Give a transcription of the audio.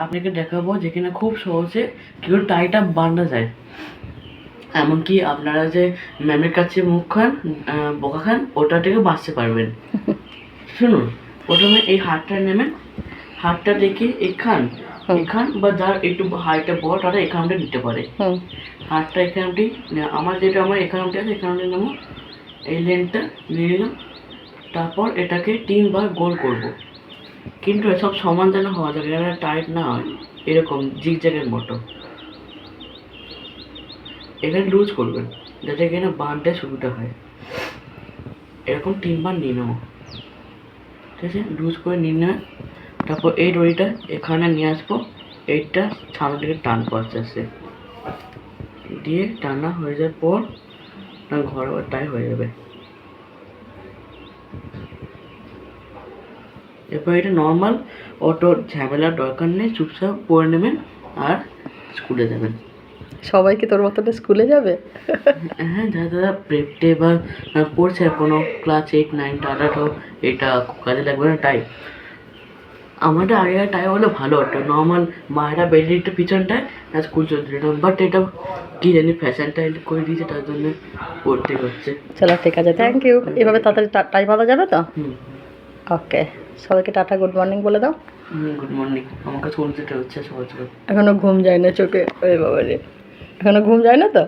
আপনাকে দেখাবো যেখানে খুব সহজে কেউ টাইটা বাঁধা যায়। এমনকি আপনারা যে ম্যামের কাছে মুখ খান বোকা খান ওটা থেকে বাঁচতে পারবেন। শুনুন প্রথমে এই হাতটা নেবেন। হাতটা দেখে এখান এখান বা যার একটু হাইটটা বড় তারা এখানটা নিতে পারে। হাতটা এখানটি আমার যেটা আমার এখানটি আছে এখানটি নেব। এই লেনটা নিয়ে নিলাম। তারপর এটাকে তিনবার গোল করব। কিন্তু এসব সমান যেন হওয়া যাবে, যেন টাইট না হয়, এরকম জিগজ্যাগের মতো। এখানে লুজ করবেন, যাতে এখানে বাঁধতে সুবিধা হয়। এরকম তিনবার নিয়ে নেব। ঠিক আছে? লুজ করে নিয়ে নেবেন। তারপর এই দড়িটা এখানে নিয়ে আসব। এইটা সামনের দিকে টানবো আস্তে আস্তে। দিয়ে টানা হয়ে যাওয়ার পর না ঘর টাই হয়ে যাবে। এরপর এটা নর্মাল অটো ঝামেলার দরকার নেই চুপচাপ পরে নেবেন আর স্কুলে যাবেন। সবাই কি তোর মতন স্কুলে যাবে? হ্যাঁ যারা যারা প্রেপটে বা পড়ছে কোনো ক্লাস এইট নাইন তারা তো এটা কাজে লাগবে না তাই। আমাদের আগে টাই হলে ভালো হতো। নর্মাল মায়েরা বেরিয়ে দিত পিছনটায় আর স্কুল চলতে দিতাম বাট এটা কি জানি ফ্যাশনটা করে দিয়েছে তার জন্য পড়তে হচ্ছে। চলো ঠিক আছে। থ্যাংক ইউ এভাবে তাড়াতাড়ি টা- টাই বাঁধা যাবে তো? ওকে সবাইকে টাটা গুড মর্নিং বলে দাও। Good morning. আমাকে শুনতে হচ্ছে সহজ করে এখনও ঘুম যায় না চোখে। ওই বাবা রে এখনও ঘুম যায় না তো?